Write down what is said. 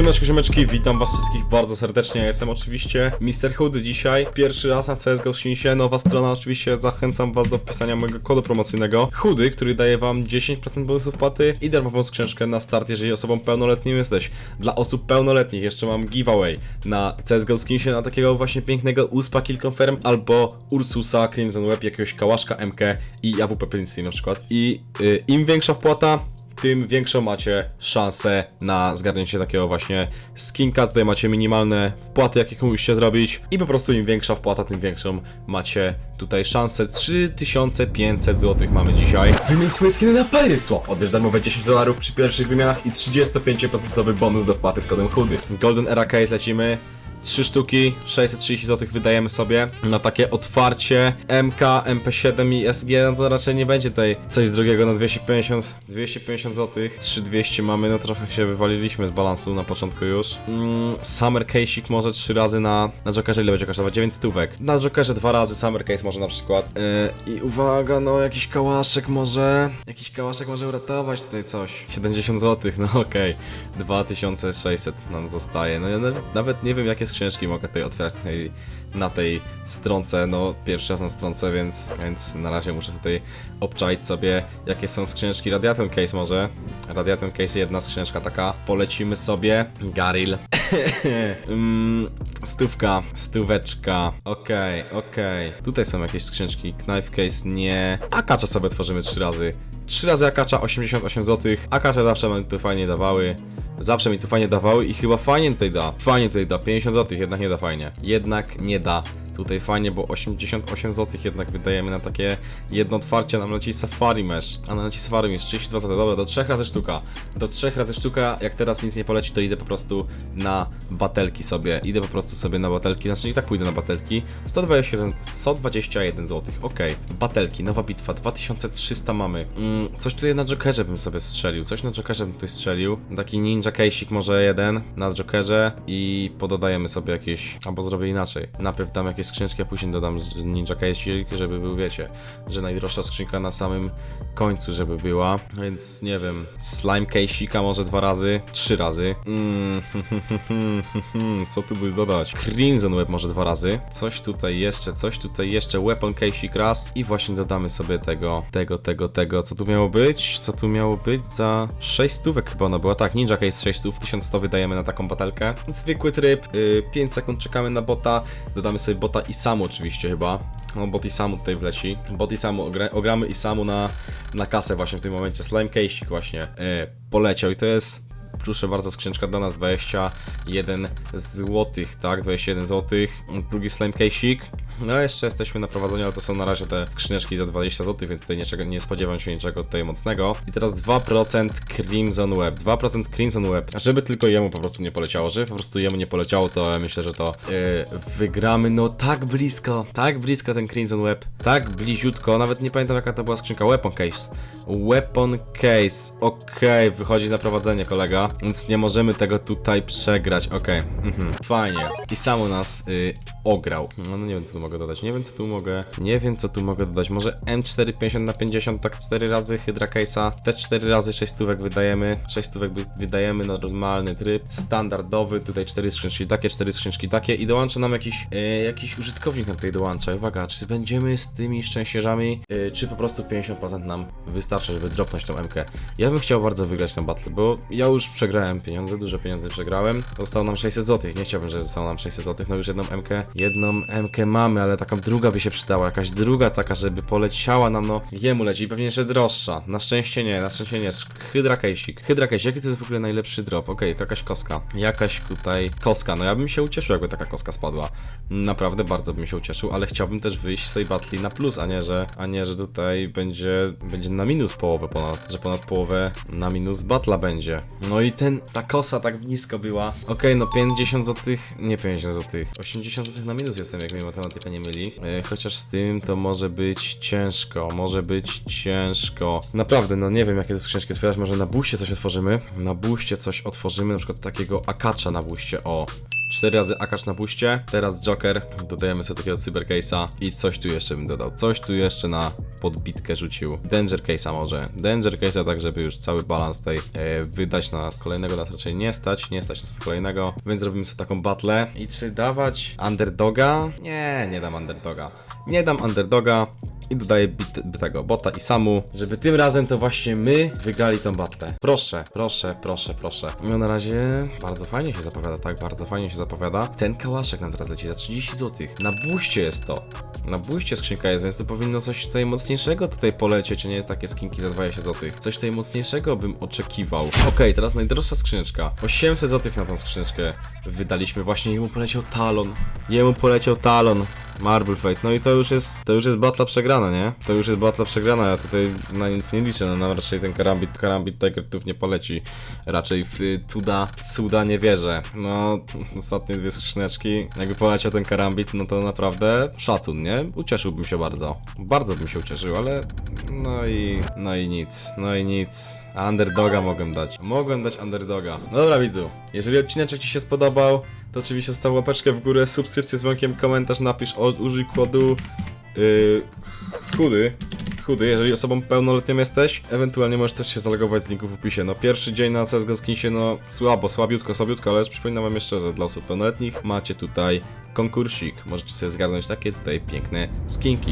Siemeczko, siemeczki, witam was wszystkich bardzo serdecznie, ja jestem oczywiście Mr. Hoody dzisiaj, pierwszy raz na CSGO Świnisie, nowa strona, oczywiście zachęcam was do wpisania mojego kodu promocyjnego Hoody, który daje wam 10% bonusów płaty i darmową skrzynkę na start, jeżeli osobą pełnoletnią jesteś. Dla osób pełnoletnich jeszcze mam giveaway na CSGO Skinsie na takiego właśnie pięknego USPA Kill Confirm albo Ursusa, Crimson Web, jakiegoś Kałaszka MK i AWP Princeton na przykład i y, im większa wpłata, tym większą macie szansę na zgarnięcie takiego właśnie skinka. Tutaj macie minimalne wpłaty, jakie musicie zrobić i po prostu im większa wpłata, tym większą macie tutaj szansę. 3500 zł mamy dzisiaj. Wymień swoje skiny na Swap. Odbierz darmowe 10 dolarów przy pierwszych wymianach i 35% bonus do wpłaty z kodem chudy. Golden Era Case lecimy. 3 sztuki, 630 zł wydajemy sobie na takie otwarcie MK, MP7 i SG, no to raczej nie będzie tutaj coś drugiego na 250, 250 zł. 3200 mamy, no trochę się wywaliliśmy z balansu na początku już. Mm, Summer Case'ik może 3 razy na, na Jokerze ile będzie kosztować? 9 stówek. Na Jokerze dwa razy Summer Case może na przykład. Yy, I uwaga, no jakiś kałaszek może, jakiś kałaszek może uratować tutaj coś. 70 zł, no okej. 2600 nam zostaje. No ja nawet nie wiem jakie skrzyneczki mogę tutaj otwierać na tej, na tej stronce. No pierwszy raz na stronce, więc, więc na razie muszę tutaj obczaić sobie jakie są skrzyneczki. Radiaton Case może. Radiaton Case jedna skrzyneczka taka. Polecimy sobie. Garil. mm, stówka, stóweczka. Okej, okej. Tutaj są jakieś skrzyneczki. Knife Case nie. Akacza sobie tworzymy trzy razy. 3 razy Akacza 88 zł. Akacze zawsze mi tu fajnie dawały. Zawsze mi tu fajnie dawały i chyba fajnie tutaj da. Fajnie tutaj da. 50 zł jednak nie da fajnie. Jednak nie da. Tutaj fajnie, bo 88 zł jednak wydajemy na takie jedno otwarcie. Nam leci Safari Mesh. A nam leci Safari Mesh 32 zł. Dobra, do 3 razy sztuka. Do 3 razy sztuka. Jak teraz nic nie poleci, to idę po prostu na batelki sobie. Idę po prostu sobie na batelki. Znaczy i tak pójdę na batelki. 121, 121 zł. Okej. Batelki, nowa bitwa. 2300 mamy. Mm, coś tutaj na Jokerze bym sobie strzelił. Coś na Jokerze bym tutaj strzelił. Taki ninja case'ik może jeden na Jokerze i pododajemy sobie jakieś, albo zrobię inaczej. Najpierw dam jakieś skrzyneczki, a później dodam z- ninja case'ik, żeby był, wiecie, że najdroższa skrzynka na samym końcu, żeby była. Więc nie wiem, slime case'ika może dwa razy, trzy razy. Mm, co tu by dodać? Crimson Web może dwa razy. Coś tutaj jeszcze, coś tutaj jeszcze. Weapon case'ik raz i właśnie dodamy sobie tego, tego, tego, tego. Co tu miało być? Co tu miało być za 6 stówek chyba ona była. Tak, Ninja Case 6 stów, 1100 wydajemy na taką batelkę. Zwykły tryb, y, 5 sekund czekamy na bota. Dodamy sobie bota i samu oczywiście chyba. No bot i samu tutaj wleci. Bot i samu, ogra ogramy i samu na, na kasę właśnie w tym momencie. Slime case'ik właśnie y, poleciał i to jest Proszę bardzo, skrzyneczka dla nas 21 złotych, tak? 21 złotych. Drugi slime case'ik. No jeszcze jesteśmy na prowadzeniu, ale to są na razie te skrzyneczki za 20 zł, więc tutaj niczego, nie spodziewam się niczego tutaj mocnego. I teraz 2% Crimson Web. 2% Crimson Web. Żeby tylko jemu po prostu nie poleciało. Żeby po prostu jemu nie poleciało, to myślę, że to yy, wygramy. No tak blisko, tak blisko ten Crimson Web. Tak bliziutko. Nawet nie pamiętam jaka to była skrzynka. Weapon Case. Weapon Case. Okej, wychodzi na prowadzenie kolega, więc nie możemy tego tutaj przegrać. Okej, mhm. fajnie. I samo nas y, ograł. No, no nie wiem co tu mogę dodać. Nie wiem co tu mogę. Nie wiem co tu mogę dodać. Może M450 na 50, tak 4 razy Hydra Case'a. Te 4 razy 6 stówek wydajemy. 6 stówek wy- wydajemy normalny tryb. Standardowy. Tutaj 4 skrzynki takie, 4 skrzynki takie. I dołącza nam jakiś, y, jakiś użytkownik nam tutaj dołącza. Uwaga, czy będziemy z tymi szczęścierzami, y, czy po prostu 50% nam wystarczy, żeby dropnąć tą MK. Ja bym chciał bardzo wygrać tę battle, bo ja już przegrałem pieniądze, duże pieniądze przegrałem. Zostało nam 600 zł. Nie chciałbym, żeby zostało nam 600 zł. No już jedną MK, jedną MK mamy, ale taką druga by się przydała. Jakaś druga taka, żeby poleciała nam, no jemu leci. Pewnie jeszcze droższa. Na szczęście nie, na szczęście nie. Hydra Case'ik. Hydra Case, jaki to jest w ogóle najlepszy drop? Okej, jakaś koska. Jakaś tutaj koska. No ja bym się ucieszył, jakby taka koska spadła. Naprawdę bardzo bym się ucieszył, ale chciałbym też wyjść z tej battle na plus, a nie, że, a nie, że tutaj będzie, będzie na minus połowę ponad, że ponad połowę na minus batla będzie. No i ten, ta kosa tak blisko była. Okej, no 50 zł, nie 50 zł, 80 zł na minus jestem, jak mnie matematyka nie myli. E, chociaż z tym to może być ciężko, może być ciężko. Naprawdę, no nie wiem jakie to skrzynki otwierać, może na buście coś otworzymy. Na buście coś otworzymy, na przykład takiego akacza na buście, o. 4 razy Akash na buście, teraz Joker, dodajemy sobie takiego Cybercase'a i coś tu jeszcze bym dodał, coś tu jeszcze na podbitkę rzucił. Danger Case'a może, Danger Case'a tak, żeby już cały balans tutaj e, wydać na kolejnego, nas raczej nie stać, nie stać nas na kolejnego, więc robimy sobie taką battle. I czy dawać Underdoga? Nie, nie dam Underdoga. Nie dam Underdoga, i dodaję bit, tego bota i samu, żeby tym razem to właśnie my wygrali tą battle. Proszę, proszę, proszę, proszę. No na razie bardzo fajnie się zapowiada, tak, bardzo fajnie się zapowiada. Ten kałaszek nam teraz leci za 30 zł. Na buście jest to. Na buście skrzynka jest, więc to powinno coś tutaj mocniejszego tutaj polecieć, a nie takie skinki za 20 zł. Coś tutaj mocniejszego bym oczekiwał. Okej, teraz najdroższa skrzyneczka. 800 zł na tą skrzyneczkę wydaliśmy. Właśnie jemu poleciał talon. Jemu poleciał talon. Marble Fate. No i to już jest, to już jest batla przegrana, nie? To już jest batla przegrana, ja tutaj na nic nie liczę, no nam raczej ten karambit, karambit Tigertów nie poleci. Raczej w y, cuda, cuda nie wierzę. No, ostatnie dwie skrzyneczki, jakby poleciał ten karambit, no to naprawdę szacun, nie? Ucieszyłbym się bardzo. Bardzo bym się ucieszył, ale no i, no i nic, no i nic. Underdoga mogłem dać. Mogłem dać underdoga. No dobra widzu, jeżeli odcineczek Ci się spodobał, to oczywiście zostaw łapeczkę w górę, subskrypcję z dzwonkiem, komentarz, napisz, o, użyj kodu yy, chudy, chudy, jeżeli osobą pełnoletnią jesteś, ewentualnie możesz też się zalogować z linku w opisie. No pierwszy dzień na CSGO skinsie, no słabo, słabiutko, słabiutko, ale przypominam wam jeszcze, że dla osób pełnoletnich macie tutaj konkursik. Możecie sobie zgarnąć takie tutaj piękne skinki.